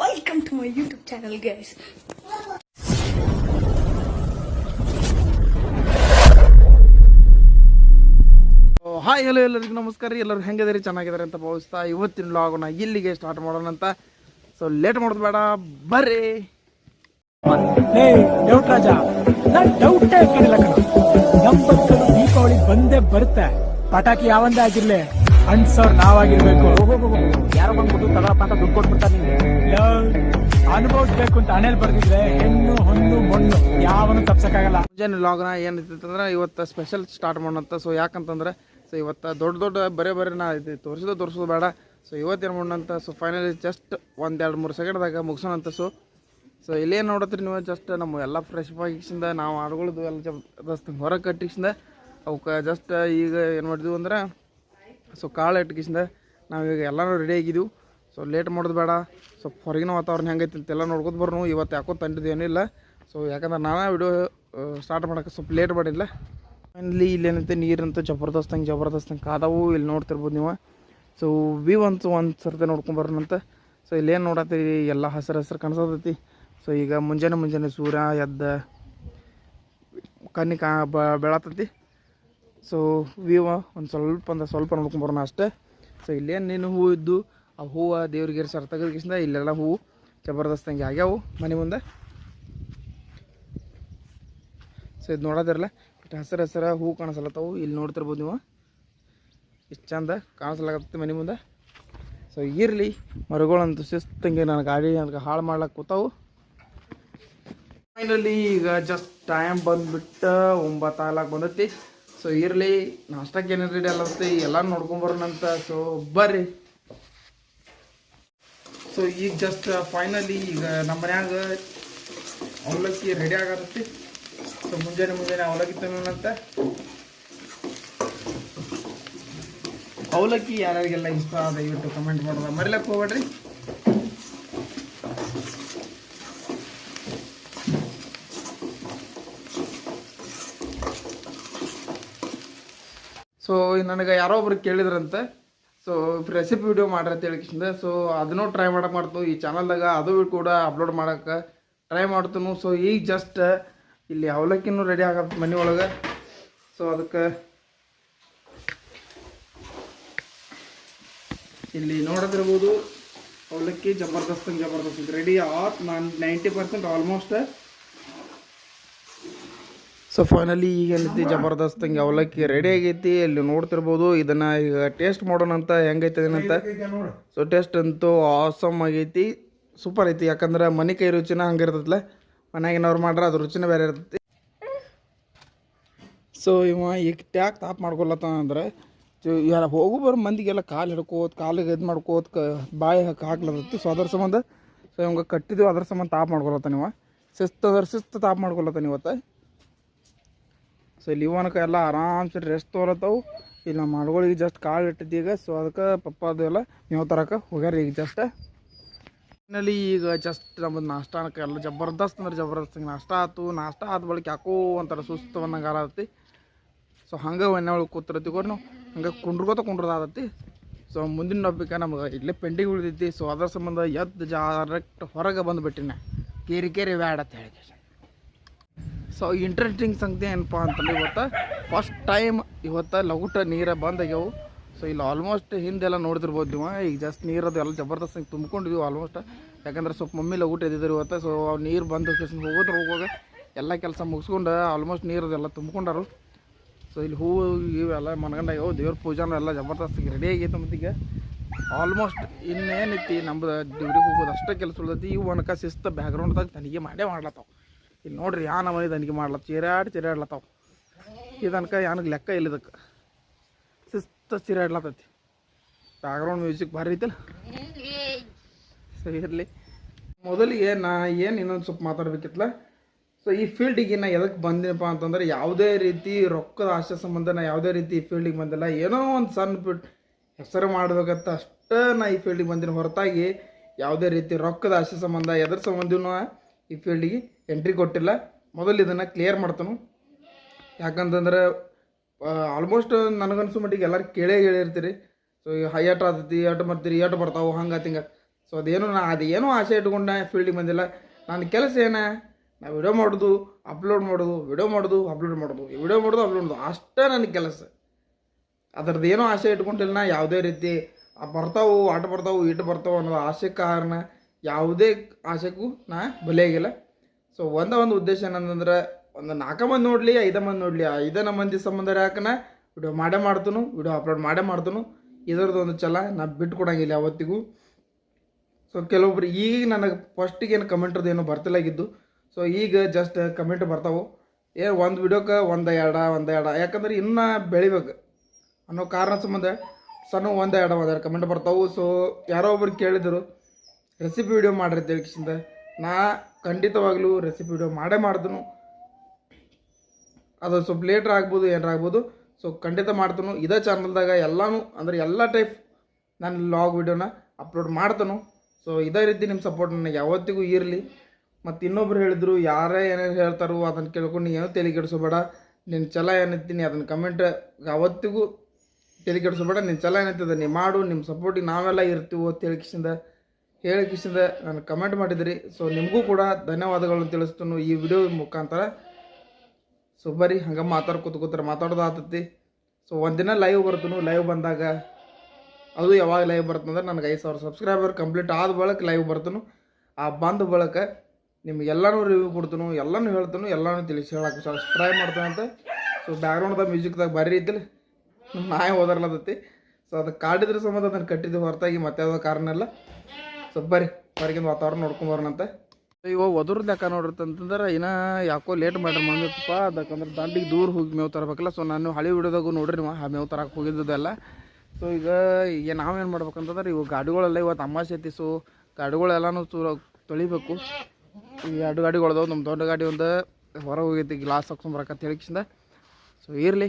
Welcome to my YouTube channel, guys. Hi hello ಎಲ್ಲರಿಗೂ ನಮಸ್ಕಾರ ರೀ. ಎಲ್ಲರೂ ಹೆಂಗಿದಾರೆ ಚೆನ್ನಾಗಿದ್ದಾರೆ ಅಂತ ಭಾವಿಸ್ತಾ ಇವತ್ತಿನ ಲಾಗ್ನ ಇಲ್ಲಿಗೆ ಸ್ಟಾರ್ಟ್ ಮಾಡೋಣ ಅಂತ. ಸೊ ಲೇಟ್ ಮಾಡೋದು ಬೇಡ. ಬರ್ರಿ. ರಾಜ ದೀಪಾವಳಿ ಬಂದೇ ಬರುತ್ತೆ. ಪಟಾಕಿ ಯಾವಂದೇ ಆಗಿರ್ಲಿ. ಅನ್ಸೋರ್ ನಾವಾಗಿರ್ಬೇಕು. ಯಾರೋ ಬಂದ್ಬಿಟ್ಟು ತಗೊಳಪ್ಪ ಅಂತ ದುಡ್ಡು ಕೊಟ್ಬಿಡ್ತಾರೆ ನಿಮ್ಗೆ. ಅನುಭವಿಸ್ಬೇಕು ಅಂತ ಹಣೆಲ್ ಬರ್ದಿದ್ರೆ ಹೆಣ್ಣು ಹೊಣ್ಣು ಮಣ್ಣು ಯಾವನು ತಪ್ಸಕ್ಕಾಗಲ್ಲ. ಮುಂಜಾನೆ ಲಾಗ್ನ ಏನಿತ್ತಂದ್ರೆ ಇವತ್ತು ಸ್ಪೆಷಲ್ ಸ್ಟಾರ್ಟ್ ಮಾಡೋಣ ಸೊ ಯಾಕಂತಂದ್ರೆ ಸೊ ಇವತ್ತು ದೊಡ್ಡ ದೊಡ್ಡ ಬರೇ ಬರೀ ನಾ ಇದು ತೋರಿಸೋದು ತೋರಿಸೋದು ಬೇಡ. ಸೊ ಇವತ್ತೇನು ಮಾಡೋಣಂತ ಸೊ ಫೈನಲಿ ಜಸ್ಟ್ ಒಂದು ಎರಡು ಮೂರು ಸೆಕೆಂಡ್ದಾಗ ಮುಗಿಸೋಣಂತ. ಸೊ ಸೊ ಇಲ್ಲೇನು ನೋಡತ್ರಿ ನೀವು? ಜಸ್ಟ್ ನಮ್ಮ ಎಲ್ಲ ಫ್ರೆಶ್ ಆಗಿಸಿಂದ ನಾವು ಆಡುಗಳದು ಎಲ್ಲ ಹೊರ ಹೊರಗೆ ಕಟ್ಟಿಸಿಂದ ಅವಕ್ಕೆ ಜಸ್ಟ್ ಈಗ ಏನು ಮಾಡಿದ್ವಿ ಅಂದ್ರೆ ಸೊ ಕಾಳು ಇಟ್ಕಿಸಿಂದ ನಾವೀಗ ಎಲ್ಲನೂ ರೆಡಿ ಆಗಿದ್ದೀವಿ ಸೊ ಲೇಟ್ ಮಾಡೋದು ಬೇಡ. ಸ್ವಲ್ಪ ಹೊರಗಿನ ವಾತಾವರಣ ಹೆಂಗೈತಿ ಅಂತೆಲ್ಲ ನೋಡ್ಕೊತ ಬರ್ನು ಇವತ್ತು ಯಾಕೋ ತಂದಿದ್ದು ಏನಿಲ್ಲ ಸೊ ಯಾಕಂದ್ರೆ ನಾನು ವಿಡಿಯೋ ಸ್ಟಾರ್ಟ್ ಮಾಡೋಕ್ಕೆ ಸ್ವಲ್ಪ ಲೇಟ್ ಮಾಡಿಲ್ಲ. ಫೈನಲಿ ಇಲ್ಲೇನಂತೆ ನೀರಂತೂ ಜಬರ್ದಸ್ತ್ ಹಂಗೆ ಜಬರ್ದಸ್ತ್ ಹಂಗೆ ಕಾದವು. ಇಲ್ಲಿ ನೋಡ್ತಿರ್ಬೋದು ನೀವು. ಸೊ ವಿ ಅಂತೂ ಒಂದು ಸರ್ತಿ ನೋಡ್ಕೊಂಬರೋಣಂತ ಸೊ ಇಲ್ಲೇನು ನೋಡತ್ತೀರಿ ಎಲ್ಲ ಹಸಿರು ಹಸಿರು ಕಾಣಿಸತೈತಿ. ಸೊ ಈಗ ಮುಂಜಾನೆ ಮುಂಜಾನೆ ಸೂರ್ಯ ಎದ್ದ, ಕಣ್ಣಿ ಕಾ ಬೆಳತೈತಿ. ಸೊ ವಿವ ಒಂದು ಸ್ವಲ್ಪ ಅಂದ್ರೆ ಸ್ವಲ್ಪ ನೋಡ್ಕೊಂಬರೋಣ ಅಷ್ಟೇ. ಸೊ ಇಲ್ಲೇನು ನೀನು ಹೂವು ಇದ್ದು, ಆ ಹೂವು ದೇವ್ರಿಗೆ ಸರ್ ತೆಗೆದಕಿಸಿಂದ ಇಲ್ಲೆಲ್ಲ ಹೂವು ಜಬರ್ದಸ್ತಂಗೆ ಆಗ್ಯಾವು ಮನೆ ಮುಂದೆ. ಸೊ ಇದು ನೋಡೋದಿರಲ್ಲ, ಇಷ್ಟು ಹಸಿರು ಹಸಿರ ಹೂವು ಕಾಣಿಸಲತ್ತವು. ಇಲ್ಲಿ ನೋಡ್ತಿರ್ಬೋದು ನೀವು. ಇಷ್ಟು ಚಂದ ಕಾಣಿಸ್ಲಾಗತ್ತೆ ಮನೆ ಮುಂದೆ. ಸೊ ಇರಲಿ, ಮರಗಳಂತೂ ಶಿಸ್ತಂಗೆ ನನ್ನ ಗಾಡಿ ನನಗೆ ಹಾಳು ಮಾಡ್ಲಾಕ ಕೂತಾವು. ಫೈನಲಿ ಈಗ ಜಸ್ಟ್ ಟೈಮ್ ಬಂದ್ಬಿಟ್ಟು ಒಂಬತ್ತು ಆಗ್ಲಾಕ್ ಬಂದೈತಿ. ಸೊ ಇರಲಿ ನಾಷ್ಟಕ್ಕೆ ಏನೇನು ರೆಡಿ ಅಲ್ಲತ್ತೆ ಎಲ್ಲ ನೋಡ್ಕೊಂಬರೋಣಂತ ಸೊ ಬರ್ರಿ. ಸೊ ಈಗ ಜಸ್ಟ್ ಫೈನಲಿ ಈಗ ನಮ್ಮ ಮನ್ಯಾಗ ಅವಲಕ್ಕಿ ರೆಡಿ ಆಗತ್ತೆ. ಸೊ ಮುಂಜಾನೆ ಮುಂಜಾನೆ ಅವಲಕ್ಕಿ ತಿನ್ನೋಣಂತ ಅವಲಕ್ಕಿ ಯಾರ್ಯಾರಿಗೆಲ್ಲ ಇಷ್ಟ ಆದ ಇವತ್ತು ಕಮೆಂಟ್ ಮಾಡೋದ? ಮರಿಲಕ್ಕೆ ಹೋಗ್ಬೇಡ್ರಿ. ಸೊ ನನಗೆ ಯಾರೋ ಒಬ್ರು ಕೇಳಿದ್ರಂತೆ. ಸೊ ರೆಸಿಪಿ ವಿಡಿಯೋ ಮಾಡ್ರಿ ಅಂತ ಹೇಳಿಕಿಂದ ಸೊ ಅದನ್ನೂ ಟ್ರೈ ಮಾಡಕ್ಕೆ ಮಾಡ್ತು ಈ ಚಾನಲ್ದಾಗ ಅದು ಕೂಡ ಅಪ್ಲೋಡ್ ಮಾಡಕ್ಕೆ ಟ್ರೈ ಮಾಡ್ತನು ಸೊ ಈಗ ಜಸ್ಟ್ ಇಲ್ಲಿ ಅವಲಕ್ಕಿನೂ ರೆಡಿ ಆಗತ್ತೆ ಮನೆ ಒಳಗೆ. ಸೊ ಅದಕ್ಕೆ ಇಲ್ಲಿ ನೋಡೋದಿರ್ಬೋದು ಅವಲಕ್ಕಿ ಜಬರ್ದಸ್ತ್ ಜಬರ್ದಸ್ತ್. ರೆಡಿ ಆತ್. ನಾನು ninety percent almost so finally ಈಗ ಏನೈತಿ ಜಬರ್ದಸ್ತ್ ಹಂಗೆ ಅವಲಕ್ಕಿ ರೆಡಿ ಆಗೈತಿ. ಇಲ್ಲಿ ನೋಡ್ತಿರ್ಬೋದು. ಇದನ್ನ ಈಗ ಟೇಸ್ಟ್ ಮಾಡೋಣ ಅಂತ ಹೆಂಗೈತೆ ಏನಂತ? ಸೊ ಟೇಸ್ಟ್ ಅಂತೂ ಆಸಮ್ ಆಗೈತಿ. ಸೂಪರ್ ಐತಿ. ಯಾಕಂದ್ರೆ ಮನೆ ಕೈ ರುಚಿನ ಹಂಗೆ ಇರ್ತೈತಲ್ಲ ಮನ್ಯಾಗಿನವ್ರು ಮಾಡ್ರೆ ಅದು ರುಚಿನ ಬೇರೆ ಇರ್ತೈತಿ. ಸೊ ಇವ ಈಗ ಟ್ಯಾಕ್ ತಾಪ್ ಮಾಡ್ಕೊಳತ್ತ ಅಂದ್ರೆ ಯಾರ ಹೋಗು ಬರೋ ಮಂದಿಗೆಲ್ಲ ಕಾಲು ಹಿಡ್ಕೋತ, ಕಾಲಿಗೆ ಇದು ಮಾಡ್ಕೋತ, ಕ, ಬಾಯಿ ಹಾಕಿ ಹಾಕ್ಲತ್ತೈತಿ. ಸೊ ಅದ್ರ ಸಂಬಂಧ ಸೊ ಇವಾಗ ಕಟ್ಟಿದ್ವಿ, ಅದ್ರ ಸಂಬಂಧ ತಾಪ್ ಮಾಡ್ಕೊಳತ್ತ ನೀವು. ಶಿಸ್ತು ಅದ್ರ ಶಿಸ್ತು ತಾಪ್ ಮಾಡ್ಕೊಳತ್ತ ಇವತ್ತು ಸೊ ಇಲ್ಲಿ ಇವನಕ ಎಲ್ಲ ಆರಾಮ್ಸೆ ರೆಸ್ಟ್ ತೋರತ್ತವು. ಇಲ್ಲಿ ನಮ್ಮ ಮಾಡ್ಗಳಿಗೆ ಜಸ್ಟ್ ಕಾಳು ಇಟ್ಟಿದ್ದು ಈಗ ಸೊ ಅದಕ್ಕೆ ಪಪ್ಪ ಅದು ಎಲ್ಲ ನೀವು ತರಕ್ಕೆ ಹೋಗ್ಯಾರ ಈಗ ಜಸ್ಟ್ ಫೈನಲಿ ಈಗ ಜಸ್ಟ್ ನಮ್ಮದು ನಾಷ್ಟಾನಕ್ಕೆ ಎಲ್ಲ ಜಬರ್ದಸ್ತ್ ಅಂದ್ರೆ ಜಬರ್ದಸ್ತ್ ಹಿಂಗೆ ನಾಷ್ಟ ಆಯ್ತು ನಾಷ್ಟ ಆದ ಬಳಿಕ ಯಾಕೋ ಒಂಥರ ಸುಸ್ತು ಅನ್ನಂಗೆ ಆರತಿ ಸೊ ಹಂಗೆ ಎಣ್ಣೆ ಒಳಗೆ ಕೂತಿರತ್ತಿ ನಾವು. ಹಂಗೆ ಕುಂಡ್ರಗೋತ ಕುಂಡ್ರದಾದತಿ ಸೊ ಮುಂದಿನ ಟॉपिक ನಮ್ಗೆ ಇಲ್ಲೇ ಪೆಂಡಿಂಗ್ ಉಳಿದೈತಿ. ಸೊ ಅದರ ಸಂಬಂಧ ಎದ್ದು ಜಾರೆಕ್ಟ್ ಹೊರಗೆ ಬಂದುಬಿಟ್ಟಿನ. ಕೇರಿ ಕೇರಿ ಬ್ಯಾಡ ಅಂತ ಹೇಳಿ. ಸೊ ಇಂಟ್ರೆಸ್ಟಿಂಗ್ ಸಂಗತಿ ಏನಪ್ಪ ಅಂತಂದ್ರೆ ಇವತ್ತು ಫಸ್ಟ್ ಟೈಮ್ ಇವತ್ತು ಲಗುಟ ನೀರು ಬಂದಾಗ್ಯವು. ಸೊ ಇಲ್ಲಿ ಆಲ್ಮೋಸ್ಟ್ ಹಿಂದೆಲ್ಲ ನೋಡ್ತಿರ್ಬೋದು ನೀವು. ಈಗ ಜಸ್ಟ್ ನೀರದು ಎಲ್ಲ ಜಬರ್ದಸ್ತ್ ಹಿಂಗೆ ತುಂಬ್ಕೊಂಡಿದ್ವಿ ಆಲ್ಮೋಸ್ಟ್ ಯಾಕಂದ್ರೆ ಸ್ವಲ್ಪ ಮಮ್ಮಿ ಲಘುಟ ಎದ್ದಿದ್ರು ಇವತ್ತು. ಸೊ ನೀರು ಬಂದು ಹೋಗೋದ್ರ ಹೋಗುವಾಗ ಎಲ್ಲ ಕೆಲಸ ಮುಗಿಸ್ಕೊಂಡು ಆಲ್ಮೋಸ್ಟ್ ನೀರದೆಲ್ಲ ತುಂಬ್ಕೊಂಡಾರು. ಸೊ ಇಲ್ಲಿ ಹೂವು ಇವೆಲ್ಲ ಮನಗಂಡಾಗ್ಯವು. ದೇವ್ರ ಪೂಜಾನು ಎಲ್ಲ ಜಬರ್ದಸ್ತ್ ರೆಡಿ ಆಗೈತೆ ಮತ್ತೀಗ ಆಲ್ಮೋಸ್ಟ್ ಇನ್ನೇನೈತಿ ನಮ್ದು ದೇವ್ರಿಗೆ ಹೋಗೋದು ಅಷ್ಟೇ ಕೆಲಸ ಉಳ್ದೈತಿ. ಇವು ಒಣಕ ಶಿಸ್ತು ಬ್ಯಾಕ್ಗ್ರೌಂಡ್ದಾಗ ತನಿಖೆ ಮಾಡೇ ಮಾಡ್ಲತ್ತಾವ. ಇಲ್ಲಿ ನೋಡ್ರಿ ಯಾ ನಮನಿ ತನಿಖೆ ಮಾಡ್ಲತ್ತ. ಚಿರಾಡಿ ಚಿರಾಡ್ಲತ್ತಾವ ಇದನ್ಕ ಯಾನಿಗೆ ಲೆಕ್ಕ ಇಲ್ಲ ಇದಕ್ಕೆ. ಶಿಸ್ತು ಚಿರಾಡ್ಲತ್ತೈತಿ. ಬ್ಯಾಕ್ಗ್ರೌಂಡ್ ಮ್ಯೂಸಿಕ್ ಭಾರಿ ಐತಲ್ಲ? ಸರಿ ಇರಲಿ. ಮೊದಲಿಗೆ ನಾ ಏನು ಇನ್ನೊಂದು ಸ್ವಲ್ಪ ಮಾತಾಡ್ಬೇಕಿತ್ತಲ್ಲ ಸೊ ಈ ಫೀಲ್ಡಿಗೆ ನಾ ಎದಕ್ಕೆ ಬಂದಿನಪ್ಪ ಅಂತಂದ್ರೆ ಯಾವುದೇ ರೀತಿ ರೊಕ್ಕದ ಆಶೆ ಸಂಬಂಧ ನಾ ಯಾವುದೇ ರೀತಿ ಈ ಫೀಲ್ಡಿಗೆ ಬಂದಿಲ್ಲ. ಏನೋ ಒಂದು ಸಣ್ಣ ಬಿಟ್ಟು ಹೆಸರು ಮಾಡ್ಬೇಕಂತ ಅಷ್ಟೇ ನಾ ಈ ಫೀಲ್ಡಿಗೆ ಬಂದಿನ ಹೊರತಾಗಿ ಯಾವುದೇ ರೀತಿ ರೊಕ್ಕದ ಆಶೆ ಸಂಬಂಧ, ಎದ್ರ ಸಂಬಂಧನೂ ಈ ಫೀಲ್ಡಿಗೆ ಎಂಟ್ರಿ ಕೊಟ್ಟಿಲ್ಲ. ಮೊದಲು ಇದನ್ನು ಕ್ಲಿಯರ್ ಮಾಡ್ತಾನು. ಯಾಕಂತಂದ್ರೆ ಆಲ್ಮೋಸ್ಟ್ ನನಗನ್ಸು ಮಟ್ಟಿಗೆ ಎಲ್ಲರೂ ಕೇಳೇ ಹೇಳಿರ್ತೀರಿ ಸೊ ಹೈ ಆಟ ಆತೈತಿ ಆಟ ಮಾಡ್ತೀರಿ ಆಟ ಬರ್ತಾವೆ, ಹಂಗೆ ಹಿಂಗೆ. ಸೊ ಅದೇನು ನಾ, ಅದೇನೋ ಆಸೆ ಇಟ್ಕೊಂಡು ಫೀಲ್ಡಿಗೆ ಬಂದಿಲ್ಲ. ನನ್ನ ಕೆಲಸ ಏನ? ನಾ ವಿಡಿಯೋ ಮಾಡೋದು ಅಪ್ಲೋಡ್ ಮಾಡೋದು ವಿಡಿಯೋ ಮಾಡೋದು ಅಪ್ಲೋಡ್ ಮಾಡೋದು. ವಿಡಿಯೋ ಮಾಡೋದು ಅಪ್ಲೋಡ್ ಮಾಡೋದು. ಅಷ್ಟೇ ನನ್ನ ಕೆಲಸ. ಅದರದ್ದು ಏನೋ ಆಸೆ ಇಟ್ಕೊಂಡಿಲ್ಲ ನಾ, ಯಾವುದೇ ರೀತಿ. ಬರ್ತಾವೆ, ಆಟ ಬರ್ತಾವು, ಈಟ ಬರ್ತಾವೆ ಅನ್ನೋ ಆಸೆ ಕಾರಣ. ಯಾವುದೇ ಆಸೆಗೂ ನಾ ಬಲಿಯಾಗಿಲ್ಲ. ಸೊ ಒಂದ ಒಂದು ಉದ್ದೇಶ ಏನಂತಂದ್ರೆ, ಒಂದು ನಾಲ್ಕು ಮಂದಿ ನೋಡಲಿ, ಐದು ಮಂದಿ ನೋಡಲಿ ಐದನ ಮಂದಿ ಸಂಬಂಧ ಯಾಕನ ವಿಡಿಯೋ ಮಾಡೇ ಮಾಡ್ತನು, ವಿಡಿಯೋ ಅಪ್ಲೋಡ್ ಮಾಡೇ ಮಾಡ್ತನು. ಇದರದ್ದು ಒಂದು ಛಲ, ನಾ ಬಿಟ್ಟು ಕೊಡಂಗಿಲ್ಲ ಯಾವತ್ತಿಗೂ. ಸೊ ಕೆಲವೊಬ್ರು ಈಗ ನನಗೆ ಫಸ್ಟಿಗೆ ಏನು ಕಮೆಂಟ್ರದ್ದು ಏನೋ ಬರ್ತಿಲ್ಲಾಗಿದ್ದು ಸೊ ಈಗ ಜಸ್ಟ್ ಕಮೆಂಟ್ ಬರ್ತಾವೆ. ಏ, ಒಂದು ವಿಡಿಯೋಕ್ಕೆ ಒಂದು ಎರಡ ಒಂದು ಎರಡ. ಯಾಕಂದ್ರೆ ಇನ್ನೂ ಬೆಳಿಬೇಕು ಅನ್ನೋ ಕಾರಣ ಸಂಬಂಧ ಸಣ್ಣ ಒಂದು ಎರಡು ಒಂದೆರಡು ಕಮೆಂಟ್ ಬರ್ತಾವೆ. ಸೊ ಯಾರೋ ಒಬ್ರು ಕೇಳಿದರು ರೆಸಿಪಿ ವಿಡಿಯೋ ಮಾಡ್ರಿ ಅಂತ ಹೇಳಿಕಿಸಿಂದ ನಾ ಖಂಡಿತವಾಗ್ಲೂ ರೆಸಿಪಿ ವಿಡಿಯೋ ಮಾಡೇ ಮಾಡ್ತನು. ಅದು ಸ್ವಲ್ಪ ಲೇಟ್ರ್ ಆಗ್ಬೋದು, ಏನಾರ ಆಗ್ಬೋದು. ಸೊ ಖಂಡಿತ ಮಾಡ್ತನು. ಇದೇ ಚಾನಲ್ದಾಗ ಎಲ್ಲನೂ, ಅಂದ್ರೆ ಎಲ್ಲ ಟೈಪ್ ನಾನು ಲಾಗ್ ವಿಡಿಯೋನ ಅಪ್ಲೋಡ್ ಮಾಡ್ತನು. ಸೊ ಇದೇ ರೀತಿ ನಿಮ್ಮ ಸಪೋರ್ಟ್ ನನಗೆ ಯಾವತ್ತಿಗೂ ಇರಲಿ. ಮತ್ತು ಇನ್ನೊಬ್ರು ಹೇಳಿದ್ರು, ಯಾರೇ ಏನೇನು ಹೇಳ್ತಾರೋ ಅದನ್ನು ಕೇಳ್ಕೊಂಡು ಏನೂ ತಲೆ ಕೆಡಿಸೋಬೇಡ ನಿನ್ನ ಛಲ ಏನಿರ್ತೀನಿ ಅದನ್ನು ಕಮೆಂಟ್ ಯಾವತ್ತಿಗೂ ತಲೆ ಕೆಡಿಸೋಬೇಡ ನಿನ್ನ ಛಲ ಏನಿರ್ತದೆ ನೀ ಮಾಡು ನಿಮ್ಮ ಸಪೋರ್ಟಿಗೆ ನಾವೆಲ್ಲ ಇರ್ತೀವೋ ಅಂತ ಹೇಳಿಕಿಸಿಂದ ನಾನು ಕಮೆಂಟ್ ಮಾಡಿದ್ರಿ. ಸೊ ನಿಮಗೂ ಕೂಡ ಧನ್ಯವಾದಗಳನ್ನು ತಿಳಿಸ್ತೀನಿ ಈ ವಿಡಿಯೋ ಮುಖಾಂತರ. ಸೊ ಬರ್ರಿ, ಹಂಗೆ ಮಾತಾಡ್ಕೊತ ಕೂತ್ರೆ ಮಾತಾಡೋದು ಆತತಿ. ಸೊ ಒಂದಿನ ಲೈವ್ ಬರ್ತೀನಿ ಲೈವ್ ಬಂದಾಗ. ಅದು ಯಾವಾಗ ಲೈವ್ ಬರ್ತಂದ್ರೆ ನನಗೆ ಐದು ಸಾವಿರ ಸಬ್ಸ್ಕ್ರೈಬರ್ ಕಂಪ್ಲೀಟ್ ಆದ ಬಳಿಕ ಲೈವ್ ಬರ್ತನು. ಆ ಬಂದ ಬಳಿಕ ನಿಮಗೆಲ್ಲನೂ ರಿವ್ಯೂ ಕೊಡ್ತನು, ಎಲ್ಲನೂ ಹೇಳ್ತಾನು, ಎಲ್ಲನೂ ತಿಳಿಸಿ ಹೇಳಕ್ಕೆ ಸಬ್ಸ್ಕ್ರೈಬ್ ಮಾಡ್ತಾನೆ ಅಂತ. ಸೊ ಬ್ಯಾಕ್ಗ್ರೌಂಡ್ದಾಗ ಮ್ಯೂಸಿಕ್ದಾಗ ಬರೀ ಐತಿಲ್ಲ ನಾಯಿ ಓದರ್ಲತ್ತೈತಿ ಸೊ ಅದು ಕಾಡಿದ್ರ ಸಂಬಂಧ ಅದನ್ನು ಕಟ್ಟಿದ್ದು ಹೊರತಾಗಿ ಮತ್ತೆ ಯಾವುದೋ ಕಾರಣ ಇಲ್ಲ. ಸೊ ಬರ್ರಿ ಹೊರಗಿನ ವಾತಾವರಣ ಅಯ್ಯೋ ಇವಾಗ ಯಾಕೆ ನೋಡಿರ್ತಂತಂದ್ರೆ ಇನ್ನೂ ಯಾಕೋ ಲೇಟ್ ಮಾಡ್ರಿ ಮಮ್ಮಿ ಪಪ್ಪ, ಅದಕ್ಕಂದ್ರೆ ದಂಡಿಗೆ ದೂರ ಹೋಗಿ ಮೇವು ತರಬೇಕಲ್ಲ ಸೊ ನಾನು ಹಳಿ ವಿಡಿಯೋದಾಗೂ ನೋಡ್ರಿ ನೀವು ಆ ಮೇವು ತರಕ್ಕೆ ಹೋಗಿದ್ದದೆಲ್ಲ. ಸೊ ಈಗ ಈಗ ನಾವೇನು ಮಾಡ್ಬೇಕಂತಂದ್ರೆ ಇವಾಗ ಗಾಡಿಗಳೆಲ್ಲ ಇವತ್ತು ಅಮಾಸೆ ಐತಿ ಸೊ ಗಾಡಿಗಳೆಲ್ಲನೂ ಚೂರ ತೊಳಿಬೇಕು. ಈ ಎರಡು ಗಾಡಿಗಳದಾವ ನಮ್ಮ ದೊಡ್ಡ ಗಾಡಿ ಒಂದು ಹೊರಗೆ ಹೋಗೈತಿ ಗ್ಲಾಸ್ ಹಾಕ್ಸ್ಕೊಂಬರಕಂತ ಹೇಳಿಕಿಂದ ಸೊ ಇರಲಿ.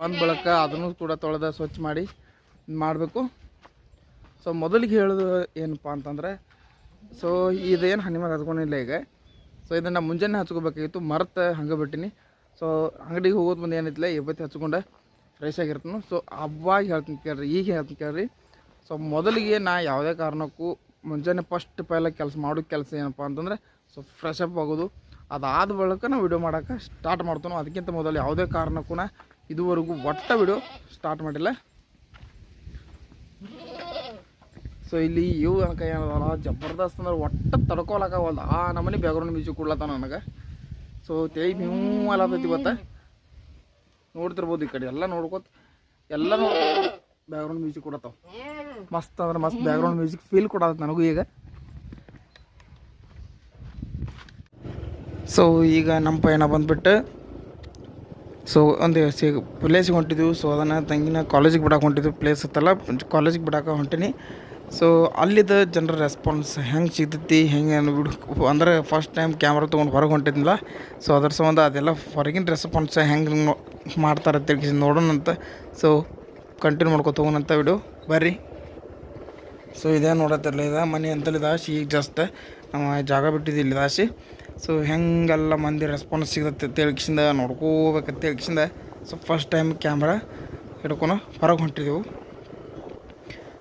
ಒಂದು ಬಳಕ ಅದನ್ನು ಕೂಡ ತೊಳೆದ ಸ್ವಚ್ಛ ಮಾಡಿ ಮಾಡಬೇಕು. ಸೊ ಮೊದಲಿಗೆ ಹೇಳೋದು ಏನಪ್ಪ ಅಂತಂದರೆ ಸೊ ಇದೇನು ಹನಿ ಮೇಲೆ ಹಚ್ಕೊಂಡಿಲ್ಲ ಈಗ. ಸೊ ಇದನ್ನು ಮುಂಜಾನೆ ಹಚ್ಕೋಬೇಕಾಗಿತ್ತು ಮರ್ತ ಹಂಗೆ ಬಿಟ್ಟಿನಿ. ಸೊ ಅಂಗಡಿಗೆ ಹೋಗೋದು ಮುಂದೆ ಏನೈತಿಲ್ಲ ಇವತ್ತು ಹಚ್ಕೊಂಡೆ ಫ್ರೆಶ್ ಆಗಿರ್ತೀನಿ. ಸೊ ಅವಾಗ ಹೇಳ್ತೀನಿ ಕೇಳ್ರಿ, ಈಗ ಹೇಳ್ತೀನಿ ಕೇಳ್ರಿ. ಸೊ ಮೊದಲಿಗೆ ನಾ ಯಾವುದೇ ಕಾರಣಕ್ಕೂ ಮುಂಜಾನೆ ಫಸ್ಟ್ ಪೈಲ ಕೆಲಸ ಮಾಡೋ ಕೆಲಸ ಏನಪ್ಪ ಅಂತಂದರೆ ಸೊ ಫ್ರೆಶ್ ಅಪ್ ಆಗೋದು. ಅದಾದ ಬಳಿಕ ನಾವು ವಿಡಿಯೋ ಮಾಡೋಕೆ ಸ್ಟಾರ್ಟ್ ಮಾಡ್ತಾನೋ, ಅದಕ್ಕಿಂತ ಮೊದಲು ಯಾವುದೇ ಕಾರಣಕ್ಕೂ ಇದುವರೆಗೂ ಒಟ್ಟ ವಿಡಿಯೋ ಸ್ಟಾರ್ಟ್ ಮಾಡಿಲ್ಲ. ಸೊ ಇಲ್ಲಿ ಇವು ಅನ್ಕ ಏನದಲ್ಲ ಜಬರ್ದಸ್ತ್ ಅಂದ್ರೆ ಒಟ್ಟು ತಡ್ಕೊಳಕ್ಕಾಗಲ್ದು ಆ, ನಮ್ಮನೆ ಬ್ಯಾಗ್ರೌಂಡ್ ಮ್ಯೂಸಿಕ್ ಕೊಡ್ಲತ್ತಾನ ನನಗೆ. ಸೊ ತೇಯ್ ನೀವು ಅಲ್ಲತೈತಿ ಇವತ್ತು ನೋಡ್ತಿರ್ಬೋದು ಈ ಕಡೆ, ಎಲ್ಲ ನೋಡ್ಕೊತ, ಎಲ್ಲ ಬ್ಯಾಗ್ರೌಂಡ್ ಮ್ಯೂಸಿಕ್ ಕೊಡತ್ತಾವ. ಮಸ್ತ್ ಅಂದ್ರೆ ಮಸ್ತ್ ಬ್ಯಾಗ್ರೌಂಡ್ ಮ್ಯೂಸಿಕ್ ಫೀಲ್ ಕೊಡತ್ತ ನನಗೂ ಈಗ. ಸೊ ಈಗ ನಮ್ಮ ಪಯಣ ಬಂದ್ಬಿಟ್ಟು ಸೊ ಒಂದು ಸಿ ಪ್ಲೇಸಿಗೆ ಹೊಂಟಿದ್ವಿ. ಸೊ ಅದನ್ನು ತಂಗಿನ ಕಾಲೇಜಿಗೆ ಬಿಡಕ್ಕೆ ಹೊಂಟಿದ್ವಿ. ಪ್ಲೇಸ್ ಇತ್ತಲ್ಲ ಕಾಲೇಜಿಗೆ ಬಿಡಕ್ಕೆ ಹೊಂಟೀನಿ. ಸೊ ಅಲ್ಲಿದ್ದ ಜನರ ರೆಸ್ಪಾನ್ಸ್ ಹೆಂಗೆ ಸಿಗ್ತೈತಿ, ಹೆಂಗೆ ಬಿಡು ಅಂದ್ರೆ ಫಸ್ಟ್ ಟೈಮ್ ಕ್ಯಾಮ್ರಾ ತೊಗೊಂಡು ಹೊರಗೆ ಹೊಂಟಿದ್ನಲ್ಲ ಸೊ ಅದ್ರ ಸಂಬಂಧ ಅದೆಲ್ಲ ಹೊರಗಿನ ರೆಸ್ಪಾನ್ಸ್ ಹೆಂಗೆ ಮಾಡ್ತಾರೆ ನೋಡೋಣ ನೋಡೋಣಂತ ಸೊ ಕಂಟಿನ್ಯೂ ಮಾಡ್ಕೊತ ಹೋಗೋಣಂತ ವಿಡಿಯೋ ಬರ್ರಿ. ಸೊ ಇದೇ ನೋಡತ್ತಿರಲಿಲ್ಲ ಇದ ಮನೆ ಅಂತಲಿದ ದಾಸಿ ಈಗ ಜಸ್ಟ್ ನಾವು ಜಾಗ ಬಿಟ್ಟಿದ್ದು ಇಲ್ಲಿ ದಾಸಿ. ಸೊ ಹೆಂಗೆಲ್ಲ ಮಂದಿ ರೆಸ್ಪಾನ್ಸ್ ಸಿಗುತ್ತೆ ತಿಳ್ಕಿಸಿಂದ ನೋಡ್ಕೋಬೇಕಂತ ತಿಳ್ಕಿಸಿಂದ ಸೊ ಫಸ್ಟ್ ಟೈಮ್ ಕ್ಯಾಮ್ರಾ ಹಿಡ್ಕೊಂಡು ಹೊರಗೆ ಹೊಂಟಿದ್ದೆವು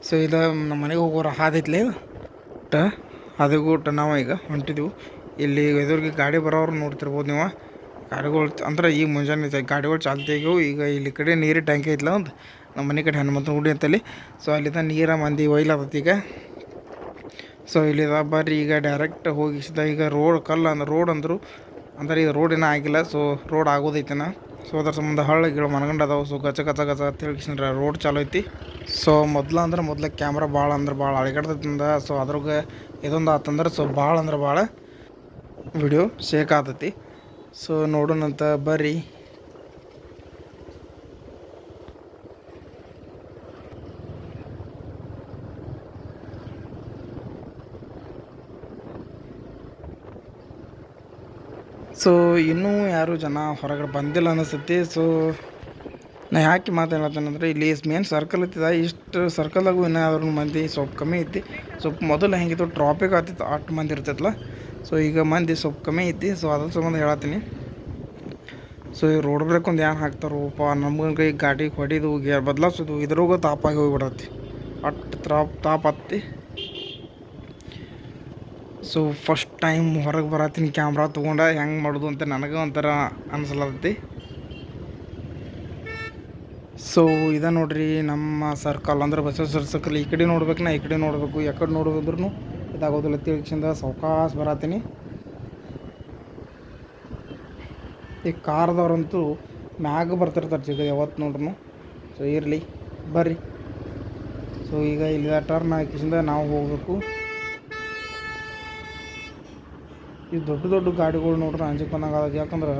ಸೊ ಇದು ನಮ್ಮ ಮನೆಗೆ ಹೋಗೋರು ಹಾದೈತ್ಲಿ ಊಟ ಅದಕ್ಕೂ ಊಟ ನಾವು ಈಗ ಹೊಂಟಿದ್ದೆವು ಇಲ್ಲಿ ಎದುರಿಗೆ ಗಾಡಿ ಬರೋರು ನೋಡ್ತಿರ್ಬೋದು ನೀವು. ಗಾಡಿಗಳು ಅಂದ್ರೆ ಈಗ ಮುಂಜಾನೆ ಇದೆ ಗಾಡಿಗಳು ಚಾಲ್ತಿ ಆಗ್ಯವು ಈಗ ಇಲ್ಲಿ ಕಡೆ ನೀರು ಟ್ಯಾಂಕಿ ಐತ್ಲ ಒಂದು. ನಮ್ಮ ಮನೆ ಕಡೆ ಹನುಮಂತ ಗುಡಿ ಅಂತಲ್ಲಿ. ಸೊ ಅಲ್ಲಿಂದ ನೀರ ಮಂದಿ ಒಯ್ಲಾತೈತಿ ಈಗ. ಸೊ ಇಲ್ಲಿದ ಬರ್ರಿ, ಈಗ ಡೈರೆಕ್ಟ್ ಹೋಗಿಸಿದ ಈಗ ರೋಡ್ ಕಲ್ಲು ಅಂದ್ರೆ ರೋಡ್ ಅಂದರು. ಅಂದ್ರೆ ಈಗ ರೋಡ್ ಏನೂ ಆಗಿಲ್ಲ. So road ಆಗೋದೈತೆನ? ಸೊ ಅದ್ರ ಸಂಬಂಧ ಹಳ್ಳ ಗಿಳ ಮನಗಂಡ ಅದಾವೆ ಸೊ ಗಚ ಗಚ ಗಚ ಅಂತ ಹೇಳಿ ರೋಡ್ ಚಾಲು ಐತಿ. ಸೊ ಮೊದ್ಲ ಅಂದ್ರೆ ಮೊದ್ಲ ಕ್ಯಾಮ್ರಾ ಭಾಳ ಅಂದ್ರೆ ಭಾಳ ಅಳಗಡ್ದಿಂದ ಸೊ ಅದ್ರಾಗ ಇದೊಂದು ಆತಂದ್ರೆ ಸೊ ಭಾಳ ಅಂದ್ರೆ ಭಾಳ ವಿಡಿಯೋ ಶೇಕ್ ಆತತಿ. ಸೊ ನೋಡೋಣಂತ ಬರ್ರಿ. ಸೊ ಇನ್ನೂ ಯಾರು ಜನ ಹೊರಗಡೆ ಬಂದಿಲ್ಲ ಅನಿಸ್ತೈತಿ. ಸೊ ನಾ ಯಾಕೆ ಮಾತಾಡತ್ತೇನಂದ್ರೆ ಇಲ್ಲಿ ಮೇನ್ ಸರ್ಕಲ್ ಐತಿದ ಇಷ್ಟು ಸರ್ಕಲ್ದಾಗೂ ಇನ್ನೂ ಮಂದಿ ಸ್ವಲ್ಪ ಕಮ್ಮಿ ಐತಿ. ಸ್ವಲ್ಪ ಮೊದಲು ಹೆಂಗಿತ್ತು ಟ್ರಾಫಿಕ್ ಆಗ್ತಿತ್ತು ಅಷ್ಟು ಮಂದಿ ಇರ್ತೈತಲ್ಲ ಸೊ ಈಗ ಮಂದಿ ಸ್ವಲ್ಪ ಕಮ್ಮಿ ಐತಿ. ಸೊ ಅದ್ರ ಸಂಬಂಧ ಹೇಳತ್ತೀನಿ. ಸೊ ಈ ರೋಡ್ ಬ್ರೇಕ್ ಒಂದು ಏನು ಹಾಕ್ತಾರೋಪ್ಪ ನಮ್ಗೆ ಗಾಡಿ ಹೊಡಿದು, ಗೇರ್ ಬದಲಾಯಿಸೋದು ಇದ್ರಾಗೂ ತಾಪಾಗಿ ಹೋಗ್ಬಿಡತ್ತಿ. ಅಷ್ಟು ತ್ರಾಪ್ ತಾಪತ್ತಿ ಸೊ ಫಸ್ಟ್ ಟೈಮ್ ಹೊರಗೆ ಬರತ್ತೀನಿ ಕ್ಯಾಮ್ರಾ ತೊಗೊಂಡ ಹೆಂಗೆ ಮಾಡೋದು ಅಂತ ನನಗೆ ಒಂಥರ ಅನ್ಸಲತ್ತೈತಿ ಸೊ ಇದ ನೋಡ್ರಿ ನಮ್ಮ ಸರ್ಕಲ್ ಅಂದ್ರೆ ಬಸವೇಶ್ವರ ಸರ್ಕಲ್ ಈ ಕಡೆ ನೋಡ್ಬೇಕು ನಾ ಈ ಕಡೆ ನೋಡಬೇಕು ಯಾಕಡೆ ನೋಡೋದ್ರೂ ಇದಾಗೋದಿಲ್ಲ. ತಿಳ್ಕಿಂದ ಸಾವಕಾಶ ಬರತ್ತೀನಿ ಈ ಕಾರ್ದವ್ರಂತೂ ಮ್ಯಾಗ ಬರ್ತಿರ್ತಾರೆ ಚಿಕ್ಕ ಯಾವತ್ತು ನೋಡ್ರು ಸೊ ಇರಲಿ, ಬರ್ರಿ. ಸೊ ಈಗ ಇಲ್ಲಿ ಟರ್ನ್ ಹಾಕಿಸಿಂದ ನಾವು ಹೋಗ್ಬೇಕು. ಈ ದೊಡ್ಡ ದೊಡ್ಡ ಗಾಡಿಗಳು ನೋಡ್ರಿ ಅಂಜಿಗೆ ಬಂದಂಗೆ ಆಗೋದು ಯಾಕಂದ್ರೆ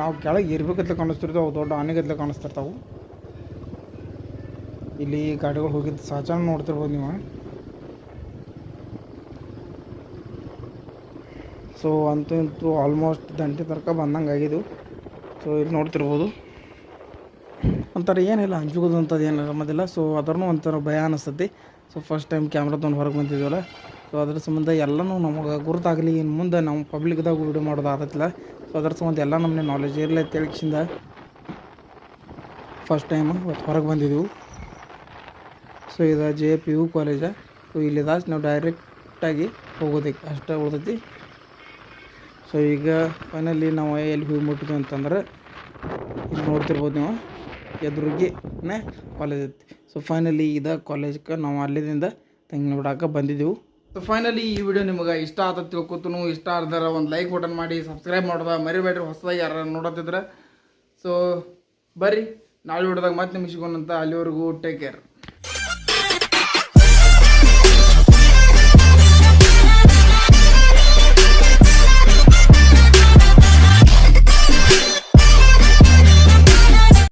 ನಾವು ಕೆಳಗೆ ಇರ್ಬೇಕತ್ಲೆ ಕಾಣಿಸ್ತಿರ್ತಾವೆ, ಅವು ದೊಡ್ಡ ಆನೆಗತ್ಲೆ ಕಾಣಿಸ್ತಿರ್ತಾವೆ. ಇಲ್ಲಿ ಗಾಡಿಗಳು ಹೋಗಿದ್ದು ಸಹಜ ನೋಡ್ತಿರ್ಬೋದು ನೀವು. ಸೊ ಅಂತೂ ಇಂತೂ ಆಲ್ಮೋಸ್ಟ್ ದಂಟೆ ತನಕ ಬಂದಂಗೆ ಆಗಿದ್ದು ಸೊ ಇಲ್ಲಿ ನೋಡ್ತಿರ್ಬೋದು. ಒಂಥರ ಏನಿಲ್ಲ ಅಂಜುಗೋದು ಅಂಥದ್ದು ಏನಿಲ್ಲ ನಮ್ಮದಿಲ್ಲ. ಸೊ ಅದ್ರೂ ಒಂಥರ ಭಯ ಅನಿಸ್ತತಿ. ಸೊ ಫಸ್ಟ್ ಟೈಮ್ ಕ್ಯಾಮ್ರಾ ತೊಗೊಂಡು ಹೊರಗೆ ಬಂದಿದ್ದೀವಲ್ಲ ಸೊ ಅದ್ರ ಸಂಬಂಧ ಎಲ್ಲನೂ ನಮಗೆ ಗುರುತಾಗಲಿ. ಇನ್ನು ಮುಂದೆ ನಾವು ಪಬ್ಲಿಕ್ದಾಗ ವೀಡಿಯೋ ಮಾಡೋದು ಆಗತ್ತಿಲ್ಲ ಸೊ ಅದ್ರ ಸಂಬಂಧ ಎಲ್ಲ ನಮ್ಮನೆ ನಾಲೆಜ್ ಇರಲಿ ತಿಳ್ಕಿಂದ ಫಸ್ಟ್ ಟೈಮ್ ಇವತ್ತು ಹೊರಗೆ ಬಂದಿದ್ದೆವು ಸೊ ಇದು J P U college so ಇಲ್ಲಿದ ನಾವು ಡೈರೆಕ್ಟಾಗಿ ಹೋಗೋದಕ್ಕೆ ಅಷ್ಟೇ ಉಳ್ದೈತಿ. ಸೊ ಈಗ ಫೈನಲಿ ನಾವು ಎಲ್ಲಿ ಹೋಗಿ ಮುಟ್ಟಿದ್ವಿ ಅಂತಂದ್ರೆ ಇಲ್ಲಿ ನೋಡ್ತಿರ್ಬೋದು ನೀವು, ಎದುರಿಗೆನೇ ಕಾಲೇಜ್ ಐತಿ. ಸೊ ಫೈನಲಿ ಇದ ಕಾಲೇಜ್ಗೆ ನಾವು ಅಲ್ಲಿಂದ ತಂಗಿ ಬಿಡಾಕ ಬಂದಿದ್ದೆವು ಸೊ ಫೈನಲಿ ಈ ವಿಡಿಯೋ ನಿಮಗೆ ಇಷ್ಟ ಆದ ತಿಳ್ಕೊತನು, ಇಷ್ಟ ಆದ್ರೆ ಒಂದು ಲೈಕ್ ಬಟನ್ ಮಾಡಿ ಸಬ್ಸ್ಕ್ರೈಬ್ ಮಾಡ್ದ ಮರಿಬೇಡ್ರಿ ಹೊಸದಾಗಿ ಯಾರು ನೋಡತ್ತಿದ್ರೆ ಸೊ ಬರ್ರಿ, ನಾಳೆ ವಿಡಿಯೋದಾಗ ಮತ್ತೆ ಅಂತ ಅಲ್ಲಿವರೆಗೂ ಟೇಕ್ ಕೇರ್